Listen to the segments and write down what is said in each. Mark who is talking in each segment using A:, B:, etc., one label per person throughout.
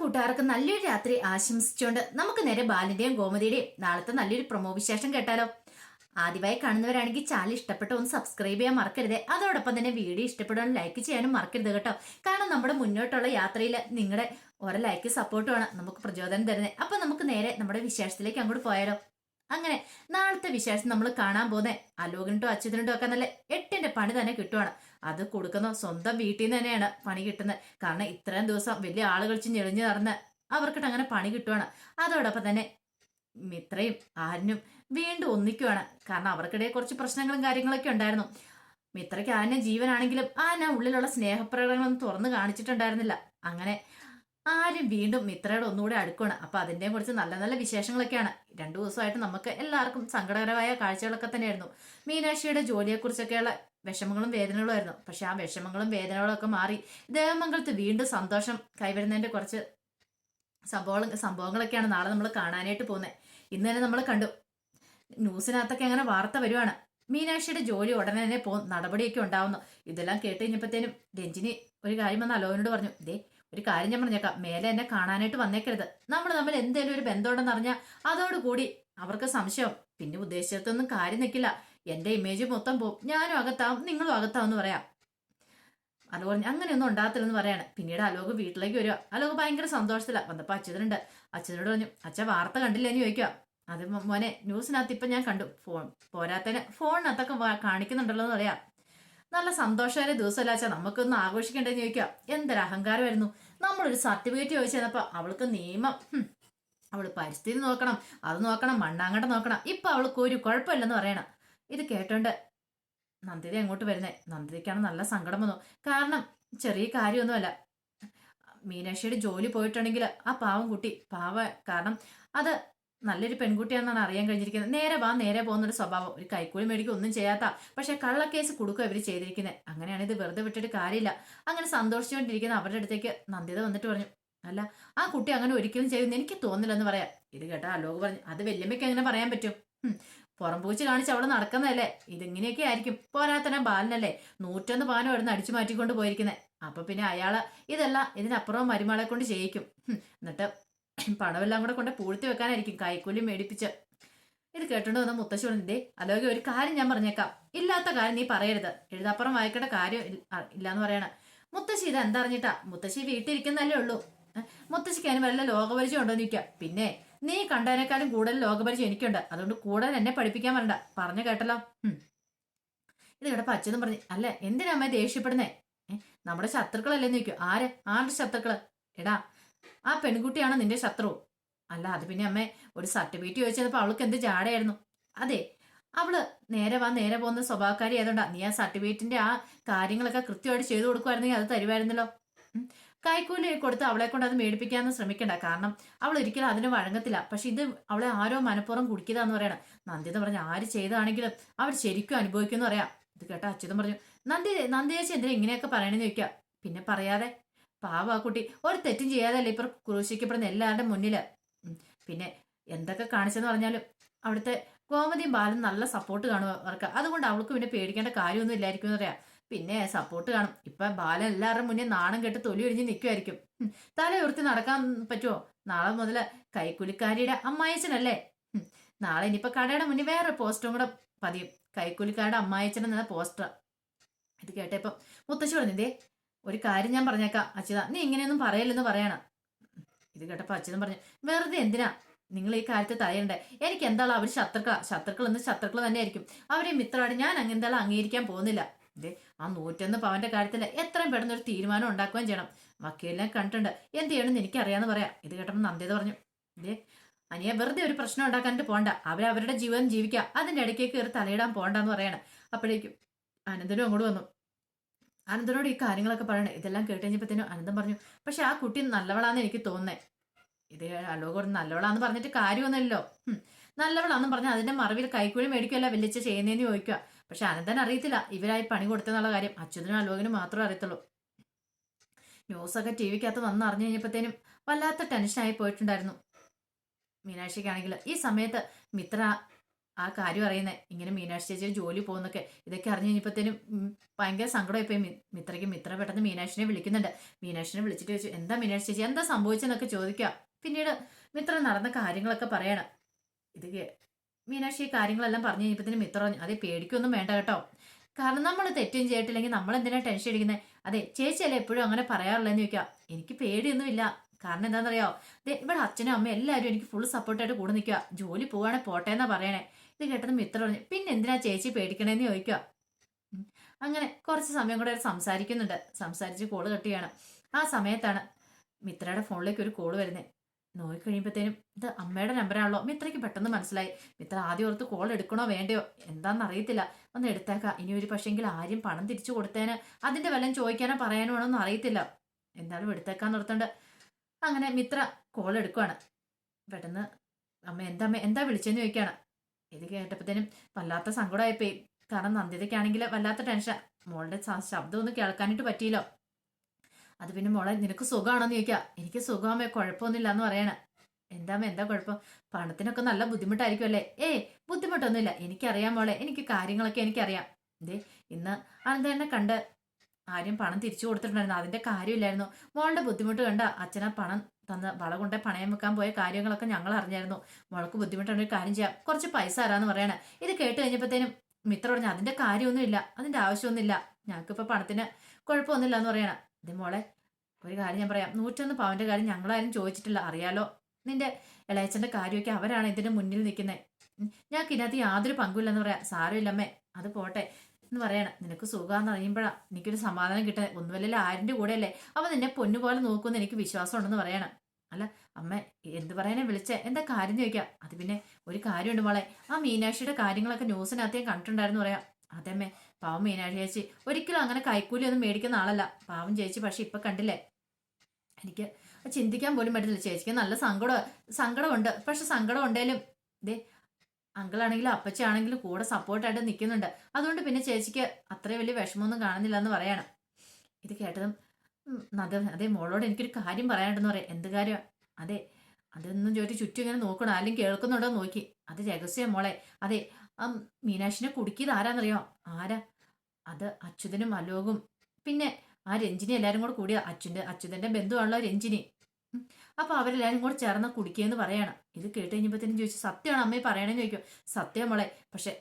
A: കൂട്ടുകാർക്ക് നല്ലൊരു രാത്രി ആശംസിച്ചുകൊണ്ട് നമുക്ക് നേരെ ബാലിന്റെയും ഗോമതിയുടെയും നാളത്തെ നല്ലൊരു പ്രൊമോ വിശേഷം കേട്ടാലോ. ആദ്യമായി കാണുന്നവരാണെങ്കിൽ ചാനൽ ഇഷ്ടപ്പെട്ട ഒന്ന് സബ്സ്ക്രൈബ് ചെയ്യാൻ മറക്കരുത്. അതോടൊപ്പം തന്നെ വീഡിയോ ഇഷ്ടപ്പെടാൻ ലൈക്ക് ചെയ്യാനും മറക്കരുത് കേട്ടോ. കാരണം നമ്മുടെ മുന്നോട്ടുള്ള യാത്രയിൽ നിങ്ങളുടെ ഓരോ ലൈക്ക് സപ്പോർട്ടുമാണ് നമുക്ക് പ്രചോദനം തരുന്നത്. അപ്പൊ നമുക്ക് നേരെ നമ്മുടെ വിശേഷത്തിലേക്ക് അങ്ങോട്ട് പോയാലോ. അങ്ങനെ നാളത്തെ വിശേഷം നമ്മൾ കാണാൻ പോകുന്നത് അലോകിനിട്ടോ അച്യുതനിട്ടോ ഒക്കെ നല്ല എട്ടിന്റെ പണി തന്നെ കിട്ടുവാണ്. അത് കൊടുക്കുന്ന സ്വന്തം വീട്ടിൽ നിന്ന് തന്നെയാണ് പണി കിട്ടുന്നത്. കാരണം ഇത്രയും ദിവസം വലിയ ആളുകൾ ഞെളിഞ്ഞു നടന്ന് അവർക്കിട്ട് അങ്ങനെ പണി കിട്ടുവാണ്. അതോടൊപ്പം തന്നെ മിത്രയും ആരനും വീണ്ടും ഒന്നിക്കുവാണ്. കാരണം അവർക്കിടയിൽ കുറച്ച് പ്രശ്നങ്ങളും കാര്യങ്ങളൊക്കെ ഉണ്ടായിരുന്നു. മിത്രയ്ക്ക് ആനെ ജീവനാണെങ്കിലും ആന ഉള്ളിലുള്ള സ്നേഹപ്രകടനങ്ങളൊന്നും തുറന്നു കാണിച്ചിട്ടുണ്ടായിരുന്നില്ല. അങ്ങനെ ആരും വീണ്ടും മിത്രയുടെ ഒന്നുകൂടെ അടുക്കുകയാണ് അപ്പൊ അതിന്റെ കുറിച്ച് നല്ല നല്ല വിശേഷങ്ങളൊക്കെയാണ്. രണ്ടു ദിവസമായിട്ട് നമുക്ക് എല്ലാവർക്കും സങ്കടകരമായ കാഴ്ചകളൊക്കെ തന്നെയായിരുന്നു. മീനാക്ഷിയുടെ ജോലിയെക്കുറിച്ചൊക്കെയുള്ള വിഷമങ്ങളും വേദനകളും ആയിരുന്നു പക്ഷെ ആ വിഷമങ്ങളും വേദനകളും ഒക്കെ മാറി ദേവമംഗലത്ത് വീണ്ടും സന്തോഷം കൈവരുന്നതിന്റെ കുറച്ച് സംഭവങ്ങൾ സംഭവങ്ങളൊക്കെയാണ് നാളെ നമ്മൾ കാണാനായിട്ട് പോകുന്നത് ഇന്ന് തന്നെ നമ്മൾ കണ്ടു. ന്യൂസിനകത്തൊക്കെ അങ്ങനെ വാർത്ത വരുവാണ്. മീനാക്ഷിയുടെ ജോലി ഉടനെ തന്നെ പോ നടപടിയൊക്കെ ഉണ്ടാവുന്നു. ഇതെല്ലാം കേട്ട് കഴിഞ്ഞപ്പോഴത്തേനും രഞ്ജിനി ഒരു കാര്യം വന്ന് അലോനോട് പറഞ്ഞു ദേ ഒരു കാര്യം ഞാൻ പറഞ്ഞേക്കാം. മേലെ എന്നെ കാണാനായിട്ട് വന്നേക്കരുത്. നമ്മൾ തമ്മിൽ എന്തെങ്കിലും ഒരു ബന്ധമുണ്ടെന്ന് അറിഞ്ഞാൽ അതോടുകൂടി അവർക്ക് സംശയം. പിന്നെ ഉദ്ദേശിച്ചതൊന്നും കാര്യം നിൽക്കില്ല എന്റെ ഇമേജ് മൊത്തം പോകും ഞാനും അകത്താവും നിങ്ങളും അകത്താവും എന്ന് പറയാം. അതുപോലെ അങ്ങനെയൊന്നും ഉണ്ടാകത്തില്ലെന്ന് പറയാണ്. പിന്നീട് അലോക് വീട്ടിലേക്ക് വരിക. അലോക് ഭയങ്കര സന്തോഷത്തിലാണ് വന്നപ്പോൾ അച്യുതനുണ്ട്. അച്യുതനോട് പറഞ്ഞു അച്ഛ വാർത്ത കണ്ടില്ല? എന്ന് ചോദിക്കുക. അത് മോനെ ന്യൂസിനകത്ത് ഇപ്പം ഞാൻ കണ്ടു. ഫോൺ പോരാത്തതിന് ഫോണിനകത്തൊക്കെ കാണിക്കുന്നുണ്ടല്ലോ എന്ന് പറയാം. നല്ല സന്തോഷമായ ദിവസമല്ല അച്ഛാ? നമുക്കൊന്ന് ആഘോഷിക്കണ്ടെന്ന് ചോദിക്കുക. എന്തൊരു അഹങ്കാരമായിരുന്നു. നമ്മളൊരു സർട്ടിഫിക്കറ്റ് ചോദിച്ചു തന്നപ്പോൾ അവൾക്ക് നിയമം. അവൾ പരിസ്ഥിതി നോക്കണം. അത് നോക്കണം. മണ്ണാങ്കട്ട നോക്കണം. ഇപ്പം അവൾക്ക് ഒരു കുഴപ്പമില്ലെന്ന് പറയണം. ഇത് കേട്ടോണ്ട് നന്ദിത എങ്ങോട്ട് വരുന്നേ? നന്ദിതയ്ക്കാണ് നല്ല സങ്കടം വന്നു. കാരണം ചെറിയ കാര്യമൊന്നുമല്ല. മീനാക്ഷിയുടെ ജോലി പോയിട്ടുണ്ടെങ്കിൽ ആ പാവം കുട്ടി പാവ കാരണം അത് നല്ലൊരു പെൺകുട്ടിയാണെന്നാണ് അറിയാൻ കഴിഞ്ഞിരിക്കുന്നത്. നേരെ വാ നേരെ പോകുന്നൊരു സ്വഭാവം. ഒരു കൈക്കൂലി മേടിക്കും ഒന്നും ചെയ്യാത്ത. പക്ഷെ കള്ളക്കേസ് കൊടുക്കുക ഇവർ ചെയ്തിരിക്കുന്നത് അങ്ങനെയാണ് ഇത് വെറുതെ വിട്ടിട്ട് കാര്യമില്ല. അങ്ങനെ സന്തോഷിച്ചുകൊണ്ടിരിക്കുന്ന അവരുടെ അടുത്തേക്ക് നന്ദിത വന്നിട്ട് പറഞ്ഞു അല്ല ആ കുട്ടി അങ്ങനെ ഒരിക്കലും ചെയ്യുമെന്ന് എനിക്ക് തോന്നില്ലെന്ന് പറയാം. ഇത് കേട്ടാ അലോക് പറഞ്ഞു അത് വല്യമ്മയ്ക്ക് അങ്ങനെ പറയാൻ പറ്റും? പുറംപൂച്ച് കാണിച്ച് അവൾ നടക്കുന്നതല്ലേ? ഇതിങ്ങനെയൊക്കെ ആയിരിക്കും. പോരാത്തന ബാലനല്ലേ? നൂറ്റൊന്ന് പാനം നിന്ന് അടിച്ചു മാറ്റിക്കൊണ്ട് പോയിരിക്കുന്നത് അപ്പൊ പിന്നെ അയാൾ ഇതെല്ലാം ഇതിനപ്പുറം മരുമകളെ കൊണ്ട് ചെയ്യിക്കും. എന്നിട്ട് പണമെല്ലാം കൂടെ കൊണ്ട് പൂഴ്ത്തി വെക്കാനായിരിക്കും കൈക്കൂലി മേടിപ്പിച്ച്. ഇത് കേട്ടോണ്ട് വന്ന മുത്തശ്ശി പറഞ്ഞേ അലോകെ ഒരു കാര്യം ഞാൻ പറഞ്ഞേക്കാം. ഇല്ലാത്ത കാര്യം നീ പറയരുത്. എഴുതാപ്പുറം വായിക്കേണ്ട കാര്യം ഇല്ലാന്ന് പറയണ. മുത്തശ്ശി ഇത് എന്താ അറിഞ്ഞിട്ടാ മുത്തശ്ശി വീട്ടിലിരിക്കുന്നല്ലേ ഉള്ളൂ. മുത്തശ്ശിക്ക് അതിന് വല്ല ലോകപരിചയം ഉണ്ടോ നിൽക്കുക പിന്നെ നീ കണ്ടതിനേക്കാളും കൂടുതൽ ലോകപരിചയം എനിക്കുണ്ട്. അതുകൊണ്ട് കൂടുതൽ എന്നെ പഠിപ്പിക്കാൻ വരണ്ട. പറഞ്ഞു കേട്ടല്ലോ. ഇത് കേട്ടപ്പോ അച്ഛനും പറഞ്ഞു അല്ല എന്തിനാ അമ്മ ദേഷ്യപ്പെടുന്നേ? നമ്മുടെ ശത്രുക്കളല്ലേ നിൽക്കും ആര്? ആരുടെ ശത്രുക്കൾ? എടാ ആ പെൺകുട്ടിയാണ് നിന്റെ ശത്രു. അല്ല അത് പിന്നെ അമ്മേ ഒരു സർട്ടിഫിക്കറ്റ് ചോദിച്ചപ്പോ അവൾക്ക് എന്ത് ജാടയായിരുന്നു? അതെ അവൾ നേരെ വാ നേരെ പോകുന്ന സ്വഭാവക്കാരി ആയതുകൊണ്ടാ നീ ആ സർട്ടിഫിക്കറ്റിന്റെ ആ കാര്യങ്ങളൊക്കെ കൃത്യമായിട്ട് ചെയ്തു കൊടുക്കുമായിരുന്നെങ്കിൽ അത് തരുമായിരുന്നല്ലോ. കൈക്കൂലി കൊടുത്ത് അവളെ കൊണ്ട് അത് മേടിപ്പിക്കാന്ന് ശ്രമിക്കണ്ട. കാരണം അവൾ ഒരിക്കലും അതിന് വഴങ്ങത്തില്ല. പക്ഷെ ഇത് അവളെ ആരോ മനഃപൂർവം എന്ന് പറയണം. നന്ദി എന്ന് പറഞ്ഞു ആര് ചെയ്താണെങ്കിലും അവർ ശരിക്കും അനുഭവിക്കുമെന്ന് പറയാം. ഇത് കേട്ട അച്യുതം പറഞ്ഞു നന്ദി നന്ദി ചേച്ചി എന്തിനാ ഇങ്ങനെയൊക്കെ പറയണെന്ന് ചോദിക്കുക പിന്നെ പറയാതെ പാവ ആ കുട്ടി ഒരു തെറ്റും ചെയ്യാതല്ലേ ഇപ്പൊ ക്രൂശിക്കപ്പെടുന്ന എല്ലാവരുടെ മുന്നിൽ? ഉം. പിന്നെ എന്തൊക്കെ കാണിച്ചെന്ന് പറഞ്ഞാലും അവിടുത്തെ ഗോമതിയും ബാലും നല്ല സപ്പോർട്ട് കാണും അവർക്ക്. അതുകൊണ്ട് അവൾക്ക് പിന്നെ പേടിക്കേണ്ട കാര്യമൊന്നും ഇല്ലായിരിക്കും എന്ന് പറയാം. പിന്നെ സപ്പോർട്ട് കാണും. ഇപ്പൊ ബാലൻ എല്ലാവരുടെ മുന്നേ നാണം കെട്ട് തൊലി ഒഴിഞ്ഞ് നിൽക്കുമായിരിക്കും. തല ഉയർത്തി നടക്കാൻ പറ്റുമോ നാളെ മുതൽ കൈക്കൂലിക്കാരിയുടെ അമ്മായച്ചനല്ലേ. നാളെ ഇനിയിപ്പോ കടയുടെ മുന്നിൽ വേറെ പോസ്റ്ററും കൂടെ പതിയും. കൈക്കൂലിക്കാരുടെ അമ്മായച്ചൻ എന്ന പോസ്റ്റർ ഇത് കേട്ടപ്പോ മുത്തശ്ശി പറഞ്ഞതേ ഒരു കാര്യം ഞാൻ പറഞ്ഞേക്കാം അച്യുത. നീ ഇങ്ങനെയൊന്നും പറയല്ലെന്ന് പറയണം. ഇത് കേട്ടപ്പോ അച്യുതൻ പറഞ്ഞു വെറുതെ എന്തിനാ? നിങ്ങൾ ഈ കാര്യത്തെ തലയണ്ടേ എനിക്ക് എന്താണോ അവർ ശത്രുക്കളാ. ശത്രുക്കൾ എന്ന് ശത്രുക്കൾ തന്നെയായിരിക്കും. അവരെ മിത്രമായിട്ട് ഞാൻ അങ്ങ് എന്തായാലും അംഗീകരിക്കാൻ പോകുന്നില്ല. ഇതേ ആ നൂറ്റൊന്ന് പവന്റെ കാര്യത്തിൽ എത്രയും പെട്ടെന്ന് ഒരു തീരുമാനം ഉണ്ടാക്കുകയും ചെയ്യണം. വക്കീലിനെ കണ്ടിട്ടുണ്ട്. എന്ത് ചെയ്യണമെന്ന് എനിക്കറിയാന്ന് പറയാം. ഇത് കേട്ടപ്പോൾ നന്ദിത പറഞ്ഞു ഇതേ അനിയ വെറുതെ ഒരു പ്രശ്നം ഉണ്ടാക്കാനായിട്ട് പോണ്ട. അവർ അവരുടെ ജീവൻ ജീവിക്കുക അതിന്റെ ഇടയ്ക്ക് കയറി തലയിടാൻ പോണ്ടെന്ന് പറയണം. അപ്പോഴേക്കും അനന്തനും അങ്ങോട്ട് വന്നു. അനന്തനോട് ഈ കാര്യങ്ങളൊക്കെ പറയണേ. ഇതെല്ലാം കേട്ട് കഴിഞ്ഞപ്പോഴത്തേനും അനന്തം പറഞ്ഞു പക്ഷെ ആ കുട്ടി നല്ലവളാന്ന് എനിക്ക് തോന്നുന്നേ. ഇത് അലോകോട് നല്ലവളാന്ന് പറഞ്ഞിട്ട് കാര്യമൊന്നുമല്ലോ. നല്ലവളാന്ന് പറഞ്ഞാൽ അതിന്റെ മറവിൽ കൈക്കൂലി മേടിക്കുമല്ല വലിച്ച ചെയ്യുന്നതെന്ന് ചോദിക്കുക. പക്ഷെ അനന്തൻ അറിയത്തില്ല. ഇവരായി പണി കൊടുത്തെന്നുള്ള കാര്യം. അച്യുതനും അലോകനും മാത്രമേ അറിയത്തുള്ളൂ. ന്യൂസൊക്കെ ടി വിക്കകത്ത് വന്ന് അറിഞ്ഞു കഴിഞ്ഞപ്പോഴത്തേനും വല്ലാത്ത ടെൻഷനായി പോയിട്ടുണ്ടായിരുന്നു. മീനാക്ഷിക്കാണെങ്കിൽ ഈ സമയത്ത് മിത്ര ആ കാര്യം അറിയുന്നത് ഇങ്ങനെ മീനാക്ഷി ചേച്ചി ജോലി പോകുന്നൊക്കെ ഇതൊക്കെ അറിഞ്ഞു കഴിഞ്ഞപ്പോഴത്തേനും ഭയങ്കര സങ്കടമായിപ്പോയി. മിത്രയ്ക്ക് മിത്ര പെട്ടെന്ന് മീനാക്ഷിനെ വിളിക്കുന്നുണ്ട്. മീനാക്ഷിനെ വിളിച്ചിട്ട് ചോദിച്ചു എന്താ മീനാക്ഷി ചേച്ചി? എന്താ സംഭവിച്ചെന്നൊക്കെ ചോദിക്കുക പിന്നീട് മിത്ര നടന്ന കാര്യങ്ങളൊക്കെ പറയണം. ഇത് മീനാക്ഷി കാര്യങ്ങളെല്ലാം പറഞ്ഞു കഴിഞ്ഞപ്പോഴത്തേനും മിത്ര പറഞ്ഞു അതെ പേടിക്കൊന്നും വേണ്ട കേട്ടോ. കാരണം നമ്മൾ തെറ്റും ചെയ്തിട്ടില്ലെങ്കിൽ നമ്മൾ എന്തിനാ ടെൻഷൻ അടിക്കുന്നത് അതെ ചേച്ചിയല്ലേ എപ്പോഴും അങ്ങനെ പറയാറുള്ളതെന്ന് ചോദിക്കാം എനിക്ക് പേടിയൊന്നുമില്ല. കാരണം എന്താണെന്നറിയോ? ദേ ഇവിടെ അച്ഛനും അമ്മയും എല്ലാവരും എനിക്ക് ഫുൾ സപ്പോർട്ടായിട്ട് കൂടെ നിൽക്കുക. ജോലി പോവാണെ പോട്ടെ എന്നാ പറയണേ. ഇത് കേട്ടത് മിത്ര പറഞ്ഞു പിന്നെ എന്തിനാ ചേച്ചി പേടിക്കണേന്ന് ചോദിക്കുക. അങ്ങനെ കുറച്ച് സമയം കൂടെ സംസാരിക്കുന്നുണ്ട്. സംസാരിച്ച് കോൾ കട്ടിയാണ് ആ സമയത്താണ് മിത്രയുടെ ഫോണിലേക്ക് ഒരു കോൾ വരുന്നത് നോക്കി കഴിയുമ്പോഴത്തേനും ഇത് അമ്മയുടെ നമ്പറാണല്ലോ മിത്രയ്ക്ക് പെട്ടെന്ന് മനസ്സിലായി. മിത്ര ആദ്യം ഓർത്ത് കോൾ എടുക്കണോ വേണ്ടയോ? എന്താണെന്ന് അറിയത്തില്ല. ഒന്ന് എടുത്തേക്കാം. ഇനി ഒരു പക്ഷേങ്കിൽ ആരും പണം തിരിച്ചു കൊടുത്തേന് അതിന്റെ വല്ലതും ചോദിക്കാനോ പറയാനോ ആണോ അറിയത്തില്ല. എന്തായാലും എടുത്തേക്കാന്ന് ഓർത്തുണ്ട് അങ്ങനെ മിത്ര കോൾ എടുക്കുവാണ്. പെട്ടെന്ന് അമ്മ എന്താ അമ്മ എന്താ വിളിച്ചെന്ന് ചോദിക്കുകയാണ് ഇത് കേട്ടപ്പോഴത്തേനും വല്ലാത്ത സങ്കടമായിപ്പോയി. കാരണം നന്ദിതയ്ക്കാണെങ്കിൽ വല്ലാത്ത ടെൻഷൻ മോളുടെ ശബ്ദമൊന്നും കേൾക്കാനായിട്ട് പറ്റിയില്ലോ. അത് പിന്നെ മോളെ നിനക്ക് സുഖമാണോന്ന് ചോദിക്കുക എനിക്ക് സുഖമാമേ കുഴപ്പമൊന്നുമില്ല എന്ന് പറയണ. എന്താമ്മ എന്താ കുഴപ്പം? പണത്തിനൊക്കെ നല്ല ബുദ്ധിമുട്ടായിരിക്കും അല്ലേ? ഏ ബുദ്ധിമുട്ടൊന്നുമില്ല. എനിക്കറിയാം മോളെ എനിക്ക് കാര്യങ്ങളൊക്കെ എനിക്കറിയാം. ദേ ഇന്ന് അനന്തനെ കണ്ട് ആരും പണം തിരിച്ചു കൊടുത്തിട്ടുണ്ടായിരുന്നു. അതിന്റെ കാര്യമില്ലായിരുന്നു. മോളുടെ ബുദ്ധിമുട്ട് കണ്ട അച്ഛനാ പണം തന്ന വള കൊണ്ടേ പണയം വെക്കാൻ പോയ കാര്യങ്ങളൊക്കെ ഞങ്ങൾ അറിഞ്ഞായിരുന്നു. മോൾക്ക് ഒരു കാര്യം ചെയ്യാം. കുറച്ച് പൈസ തരാന്ന് പറയണേ. ഇത് കേട്ട് കഴിഞ്ഞപ്പോഴത്തേനും മിത്ര പറഞ്ഞു അതിന്റെ കാര്യമൊന്നുമില്ല. അതിന്റെ ആവശ്യമൊന്നുമില്ല. ഞങ്ങൾക്കിപ്പോ പണത്തിന് കുഴപ്പമൊന്നുമില്ല എന്ന് പറയണ. ഇത് മോളെ ഒരു കാര്യം ഞാൻ പറയാം. നൂറ്റൊന്ന് പവന്റെ കാര്യം ഞങ്ങളാരും ചോദിച്ചിട്ടില്ല. അറിയാലോ? നിന്റെ ഇളയച്ചന്റെ കാര്യമൊക്കെ അവരാണ് ഇതിന് മുന്നിൽ നിൽക്കുന്നത് ഞങ്ങൾക്ക് ഇതിനകത്ത് യാതൊരു പങ്കുമില്ലെന്ന് പറയാം. സാരമില്ലമ്മേ അത് പോട്ടെ എന്ന് പറയണം. നിനക്ക് സുഖമാണെന്ന് അറിയുമ്പോഴാണ് എനിക്കൊരു സമാധാനം കിട്ടുന്നത് ഒന്നുമല്ലല്ലോ ആരിന്റെ കൂടെ അല്ലേ അവൻ നിന്നെ പൊന്നുപോലെ നോക്കുമെന്ന് എനിക്ക് വിശ്വാസം ഉണ്ടെന്ന് പറയണം. അല്ല അമ്മ എന്ത് പറയാനാ വിളിച്ചേ? എന്താ കാര്യം ചോദിക്കാം? അത് പിന്നെ ഒരു കാര്യമുണ്ട് മോളെ. ആ മീനാക്ഷിയുടെ കാര്യങ്ങളൊക്കെ ന്യൂസിനകത്ത് ഞാൻ കണ്ടിട്ടുണ്ടായിരുന്നു പറയാം. അതേമ്മേ പാവം മീനാക്ഷി ചേച്ചി ഒരിക്കലും അങ്ങനെ കൈക്കൂലി ഒന്നും മേടിക്കുന്ന ആളല്ല. പാവം ചേച്ചി പക്ഷെ ഇപ്പൊ കണ്ടില്ലേ? എനിക്ക് ചിന്തിക്കാൻ പോലും പറ്റില്ല ചേച്ചിക്ക് നല്ല സങ്കടം സങ്കടമുണ്ട്. പക്ഷെ സങ്കടം ഉണ്ടേലും ദേ അങ്കിളാണെങ്കിലും അപ്പച്ചാണെങ്കിലും കൂടെ സപ്പോർട്ടായിട്ട് നിൽക്കുന്നുണ്ട് അതുകൊണ്ട് പിന്നെ ചേച്ചിക്ക് അത്രയും വലിയ വിഷമമൊന്നും കാണുന്നില്ല എന്ന് പറയണം. ഇത് കേട്ടതും അതെ അത് മോളോട് എനിക്കൊരു കാര്യം പറയാനുണ്ടെന്ന് പറയാം. എന്ത് കാര്യം? അതെ അതൊന്നും ചോദിച്ചു ചുറ്റും ഇങ്ങനെ നോക്കണം? ആരും കേൾക്കുന്നുണ്ടോ നോക്കി. അത് രഹസ്യം മോളെ. അതെ ആ മീനാക്ഷിനെ കുടുക്കിയത് ആരാന്നറിയോ? ആരാ? അത് അച്യുതനും അലോകും. പിന്നെ ആ രഞ്ജിനി എല്ലാരും കൂടെ കൂടിയ. അച്യുന്റെ അച്യുതന്റെ ബന്ധുവാണല്ലോ രഞ്ജിനി. ഉം. അപ്പൊ അവരെല്ലാരും കൂടെ ചേർന്ന് കുടിക്കുകയെന്ന് പറയണം. ഇത് കേട്ട് കഴിഞ്ഞപ്പോഴത്തേനും ചോദിച്ചു സത്യമാണ് അമ്മയെ പറയണമെന്ന് ചോദിക്കും. സത്യം മോളെ പക്ഷെ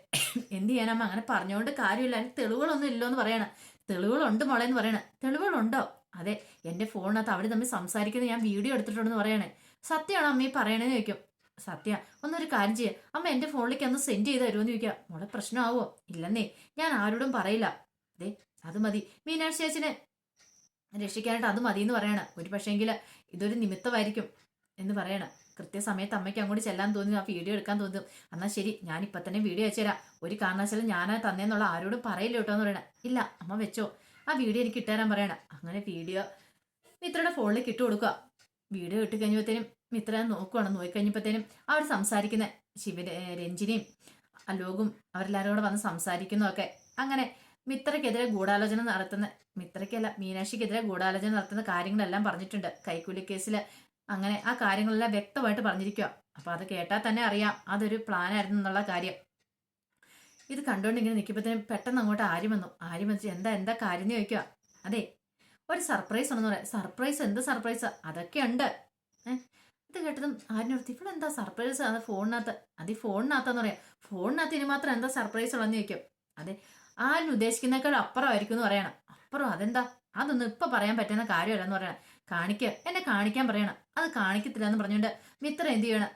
A: എന്ത് ചെയ്യാനമ്മ? അങ്ങനെ പറഞ്ഞുകൊണ്ട് കാര്യമില്ല. അതിന് തെളിവുകളൊന്നും ഇല്ലോ എന്ന് പറയണം. തെളിവുകളുണ്ട് മോളെ എന്ന് പറയണേ. തെളിവുകളുണ്ടോ? അതെ എന്റെ ഫോണിനകത്ത് അവർ തമ്മിൽ സംസാരിക്കുന്നത് ഞാൻ വീഡിയോ എടുത്തിട്ടുണ്ടെന്ന് പറയണേ. സത്യമാണ് അമ്മയെ പറയണേന്ന് ചോദിക്കും. സത്യ ഒന്നൊരു കാര്യം ചെയ്യാം. അമ്മ എന്റെ ഫോണിലേക്ക് ഒന്ന് സെൻഡ് ചെയ്ത് തരുമെന്ന് ചോദിക്കാം. മോളെ പ്രശ്നമാവോ? ഇല്ലെന്നേ ഞാൻ ആരോടും പറയില്ല. അതെ അത് മതി. മീനാക്ഷി ചേച്ചിനെ രക്ഷിക്കാനായിട്ട് അത് മതി എന്ന് പറയണ. ഒരു പക്ഷേങ്കിൽ ഇതൊരു നിമിത്തമായിരിക്കും എന്ന് പറയണ. കൃത്യസമയത്ത് അമ്മയ്ക്ക് അങ്ങോട്ട് ചെല്ലാൻ തോന്നി ആ വീഡിയോ എടുക്കാൻ തോന്നും എന്നാൽ ശരി ഞാൻ ഇപ്പൊ തന്നെ വീഡിയോ അയച്ചുതരാം ഒരു കാരണവശാലും ഞാനാ തന്നേന്നുള്ള ആരോടും പറയില്ല കേട്ടോ എന്ന് പറയണ. ഇല്ല അമ്മ വെച്ചോ. ആ വീഡിയോ എനിക്ക് ഇട്ടുതരാൻ പറയണ. അങ്ങനെ വീഡിയോ മിത്രയുടെ ഫോണിലേക്ക് ഇട്ട് കൊടുക്കുക. വീഡിയോ ഇട്ട് കഴിഞ്ഞപ്പോഴത്തേനും മിത്ര നോക്കുവാണ്. നോക്കിക്കഴിഞ്ഞപ്പോഴത്തേനും അവർ സംസാരിക്കുന്ന ശിവ രഞ്ജിനിയും അലോകും അവരെല്ലാവരും കൂടെ വന്ന് സംസാരിക്കുന്നതൊക്കെ അങ്ങനെ മിത്രയ്ക്കെതിരെ ഗൂഢാലോചന നടത്തുന്ന മിത്രയ്ക്കല്ല മീനാക്ഷിക്കെതിരെ ഗൂഢാലോചന നടത്തുന്ന കാര്യങ്ങളെല്ലാം പറഞ്ഞിട്ടുണ്ട്. കൈക്കൂലി കേസിൽ അങ്ങനെ ആ കാര്യങ്ങളെല്ലാം വ്യക്തമായിട്ട് പറഞ്ഞിരിക്കുക അപ്പൊ അത് കേട്ടാൽ തന്നെ അറിയാം. അതൊരു പ്ലാനായിരുന്നു എന്നുള്ള കാര്യം. ഇത് കണ്ടുകൊണ്ട് ഇങ്ങനെ നിൽക്കുമ്പോഴത്തേനും പെട്ടെന്ന് അങ്ങോട്ട് ആര്യം വന്നു? ആര്യം വെച്ച് എന്താ എന്താ കാര്യം എന്ന് ചോദിക്കുക അതെ ഒരു സർപ്രൈസ് ആണെന്ന് പറയാം. സർപ്രൈസ് എന്ത് സർപ്രൈസ്? അതൊക്കെ ഉണ്ട്. ഏഹ് ഇത് കേട്ടതും ആരിനോർത്ത് ഇവിടെ എന്താ സർപ്രൈസ് അത് ഫോണിനകത്ത്. അത് ഈ ഫോണിനകത്തെന്ന് പറയാം. ഫോണിനകത്ത് ഇനി മാത്രം എന്താ സർപ്രൈസ് ഉള്ളതെന്ന് ചോദിക്കും. അതെ ആരും ഉദ്ദേശിക്കുന്നേക്കാൾ അപ്പുറമായിരിക്കും എന്ന് പറയണം. അപ്പുറം അതെന്താ? അതൊന്നും ഇപ്പൊ പറയാൻ പറ്റുന്ന കാര്യമല്ലെന്ന് പറയണം. കാണിക്കുക എന്നെ കാണിക്കാൻ പറയണം. അത് കാണിക്കത്തില്ല എന്ന് പറഞ്ഞുകൊണ്ട് മിത്രം എന്ത് ചെയ്യണം?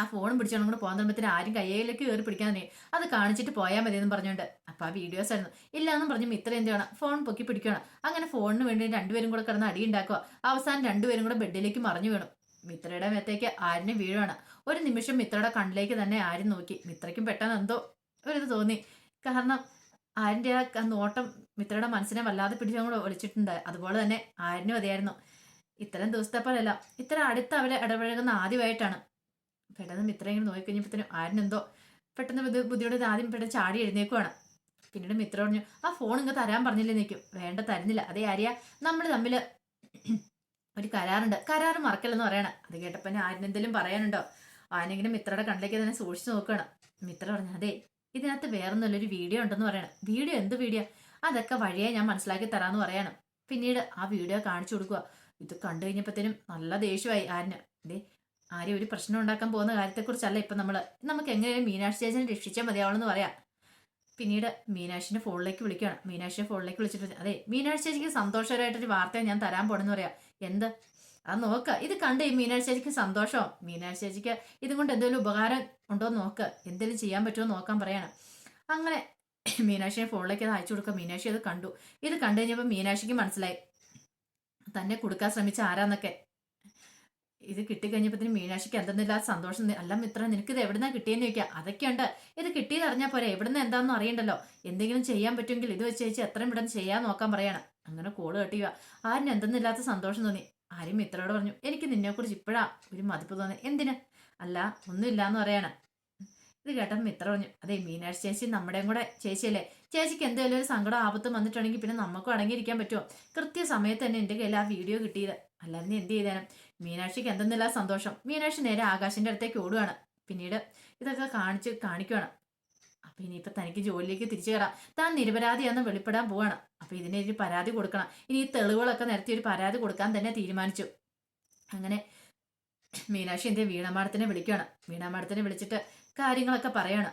A: ആ ഫോണും പിടിച്ചോണ്ട് കൂടെ പോകാൻ തുടങ്ങുമ്പോൾ ആരും കയ്യിലേക്ക് കയറി പിടിക്കാൻ തന്നെ അത് കാണിച്ചിട്ട് പോയാൽ മതി എന്ന് പറഞ്ഞുകൊണ്ട് അപ്പൊ ആ വീഡിയോസ് ആയിരുന്നു. ഇല്ല പറഞ്ഞു മിത്ര എന്ത് ചെയ്യണം? ഫോൺ പൊക്കി പിടിക്കണം. അങ്ങനെ ഫോണിന് വേണ്ടി രണ്ടുപേരും കൂടെ കിടന്ന് അടി ഉണ്ടാക്കുക. അവസാനം രണ്ടുപേരും കൂടെ ബെഡിലേക്ക് മറിഞ്ഞു വീണു. മിത്രയുടെ മേത്തേക്ക് ആരിനെ വീഴുവാണ് ഒരു നിമിഷം മിത്രയുടെ കണ്ണിലേക്ക് തന്നെ ആരും നോക്കി. മിത്രയ്ക്കും പെട്ടെന്ന് എന്തോ ഒരിത് തോന്നി. കാരണം ആരിന്റെ ആ നോട്ടം മിത്രയുടെ മനസ്സിനെ വല്ലാതെ പിടിച്ചും കൂടെ ഒളിച്ചിട്ടുണ്ട്. അതുപോലെ തന്നെ ആരിനും അതെയായിരുന്നു. ഇത്തരം ദിവസത്തെ പോലെയല്ല. ഇത്ര അടുത്ത് അവരെ ഇടപഴകുന്ന ആദ്യമായിട്ടാണ്. പെട്ടെന്ന് മിത്രം ഇങ്ങനെ നോക്കിക്കഴിഞ്ഞപ്പോഴത്തേനും ആരിനെന്തോ പെട്ടെന്ന് ബുദ്ധി ബുദ്ധിയോട് ആദ്യം പെട്ടെന്ന് ചാടി എഴുന്നേക്കുവാണ്. പിന്നീട് മിത്രം പറഞ്ഞു ആ ഫോൺ ഇങ്ങ് തരാൻ പറഞ്ഞില്ലേ നിൽക്കും വേണ്ട തരുന്നില്ല. അതേ ആര്യ നമ്മൾ തമ്മിൽ ഒരു കരാറുണ്ട്. കരാറ് മറക്കല്ലെന്ന് പറയണം. അത് കേട്ടപ്പോൾ തന്നെ ആരിനെന്തെങ്കിലും പറയാനുണ്ടോ? ആനെങ്കിലും മിത്രയുടെ കണ്ണിലേക്ക് തന്നെ സൂക്ഷിച്ചു നോക്കണം മിത്ര പറഞ്ഞു അതെ ഇതിനകത്ത് വേറൊന്നുമല്ലൊരു വീഡിയോ ഉണ്ടെന്ന് പറയണം. വീഡിയോ എന്ത് വീഡിയോ? അതൊക്കെ വഴിയെ ഞാൻ മനസ്സിലാക്കി തരാമെന്ന് പറയണം. പിന്നീട് ആ വീഡിയോ കാണിച്ചു കൊടുക്കുക ഇത് കണ്ടു കഴിഞ്ഞപ്പോഴത്തേനും നല്ല ദേഷ്യമായി ആരിന്. ദേ ആരും ഒരു പ്രശ്നം ഉണ്ടാക്കാൻ പോകുന്ന കാര്യത്തെക്കുറിച്ചല്ല ഇപ്പം നമ്മൾ നമുക്ക് എങ്ങനെയും മീനാക്ഷി ചേച്ചനെ രക്ഷിച്ചാൽ മതിയാവണമെന്ന് പറയാം. പിന്നീട് മീനാക്ഷിന്റെ ഫോണിലേക്ക് വിളിക്കുകയാണ്. മീനാക്ഷിയെ ഫോണിലേക്ക് വിളിച്ചിട്ട് അതെ മീനാക്ഷി ചേച്ചിക്ക് സന്തോഷകരമായിട്ടൊരു വാർത്ത ഞാൻ തരാൻ പോണെന്ന് പറയാം. എന്ത്? അത് നോക്ക്. ഇത് കണ്ട് ഈ മീനാക്ഷി ചേച്ചിക്ക് സന്തോഷമോ മീനാക്ഷി ചേച്ചിക്ക് ഇതും കൊണ്ട് എന്തെങ്കിലും ഉപകാരം ഉണ്ടോ എന്ന് നോക്ക്. എന്തെങ്കിലും ചെയ്യാൻ പറ്റുമോ നോക്കാൻ പറയണം. അങ്ങനെ മീനാക്ഷിയെ ഫോണിലേക്ക് അത് അയച്ചു കൊടുക്കുക. മീനാക്ഷി അത് കണ്ടു. ഇത് കണ്ടു കഴിഞ്ഞപ്പോൾ മീനാക്ഷിക്ക് മനസ്സിലായി. തന്നെ കൊടുക്കാൻ ശ്രമിച്ച ആരാന്നൊക്കെ. ഇത് കിട്ടിക്കഴിഞ്ഞപ്പത്തിന് മീനാക്ഷിക്ക് എന്തെന്നില്ലാത്ത സന്തോഷം അല്ല മിത്ര നിനക്ക് ഇത് എവിടുന്നാ കിട്ടിയെന്ന് ചോദിക്കുക അതൊക്കെയുണ്ട്. ഇത് കിട്ടിയത് അറിഞ്ഞാൽ പോരെ എവിടുന്ന് എന്താണെന്ന് അറിയണ്ടല്ലോ. എന്തെങ്കിലും ചെയ്യാൻ പറ്റുമെങ്കിൽ ഇത് വെച്ച് ചേച്ചി എത്രയും പെട്ടെന്ന് ചെയ്യാൻ നോക്കാൻ പറയണം. അങ്ങനെ കോൾ കെട്ടിയുക ആരും എന്തെന്നില്ലാത്ത സന്തോഷം തോന്നി. ആരും മിത്രയോട് പറഞ്ഞു എനിക്ക് നിന്നെക്കുറിച്ച് ഇപ്പോഴാ ഒരു മതിപ്പ് തോന്നി എന്തിന്? അല്ല ഒന്നുമില്ല എന്ന് പറയണം. ഇത് കേട്ടപ്പോൾ മിത്ര പറഞ്ഞു. അതെ മീനാക്ഷി ചേച്ചി നമ്മുടെയും കൂടെ ചേച്ചിയല്ലേ? ചേച്ചിക്ക് എന്തെങ്കിലും ഒരു സങ്കടം ആപത്തും വന്നിട്ടുണ്ടെങ്കിൽ പിന്നെ നമുക്കും അടങ്ങിയിരിക്കാൻ പറ്റുമോ കൃത്യസമയത്ത് തന്നെ എന്റെ കയ്യിൽ ആ വീഡിയോ കിട്ടിയത്. അല്ലാതെ എന്ത് ചെയ്തേനും? മീനാക്ഷിക്ക് എന്തെന്നില്ല സന്തോഷം. മീനാക്ഷി നേരെ ആകാശിന്റെ അടുത്തേക്ക് ഓടുകയാണ് പിന്നീട് ഇതൊക്കെ കാണിച്ച് കാണിക്കുകയാണ് അപ്പൊ ഇനിയിപ്പൊ തനിക്ക് ജോലിയിലേക്ക് തിരിച്ചു കയറാം. താൻ നിരപരാധിയാണെന്ന് വെളിപ്പെടാൻ പോവാണ്. അപ്പൊ ഇതിനെ ഒരു പരാതി കൊടുക്കണം. ഇനി ഈ തെളിവുകളൊക്കെ നിരത്തി ഒരു പരാതി കൊടുക്കാൻ തന്നെ തീരുമാനിച്ചു. അങ്ങനെ മീനാക്ഷി എന്തേ വീണമാടത്തിനെ വിളിക്കുകയാണ് വീണമാടത്തിനെ വിളിച്ചിട്ട് കാര്യങ്ങളൊക്കെ പറയാണ്.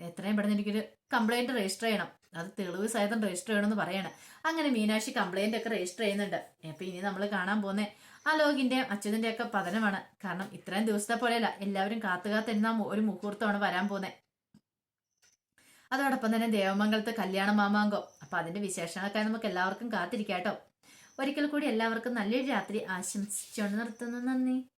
A: എത്രയും പെട്ടെന്ന് എനിക്കൊരു കംപ്ലൈന്റ് രജിസ്റ്റർ ചെയ്യണം. അത് തെളിവ് സഹിതം രജിസ്റ്റർ ചെയ്യണമെന്ന് പറയാണ്. അങ്ങനെ മീനാക്ഷി കംപ്ലൈന്റ് ഒക്കെ രജിസ്റ്റർ ചെയ്യുന്നുണ്ട്. അപ്പൊ ഇനി നമ്മൾ കാണാൻ പോകുന്ന അലോകിന്റെ അച്യുതന്റെ ഒക്കെ പതനമാണ്. കാരണം ഇത്രയും ദിവസത്തെ പോലെയല്ല എല്ലാവരും കാത്തു മു- ഒരു മുഹൂർത്തമാണ് വരാൻ പോകുന്നത് അതോടൊപ്പം തന്നെ ദേവമംഗലത്തെ കല്യാണ മാമാങ്കം. അപ്പൊ അതിന്റെ വിശേഷങ്ങളൊക്കെ നമുക്ക് എല്ലാവർക്കും കാത്തിരിക്കാട്ടോ. ഒരിക്കൽ കൂടി എല്ലാവർക്കും നല്ലൊരു രാത്രി ആശംസിച്ചുകൊണ്ട് നിർത്തുന്നു. നന്ദി.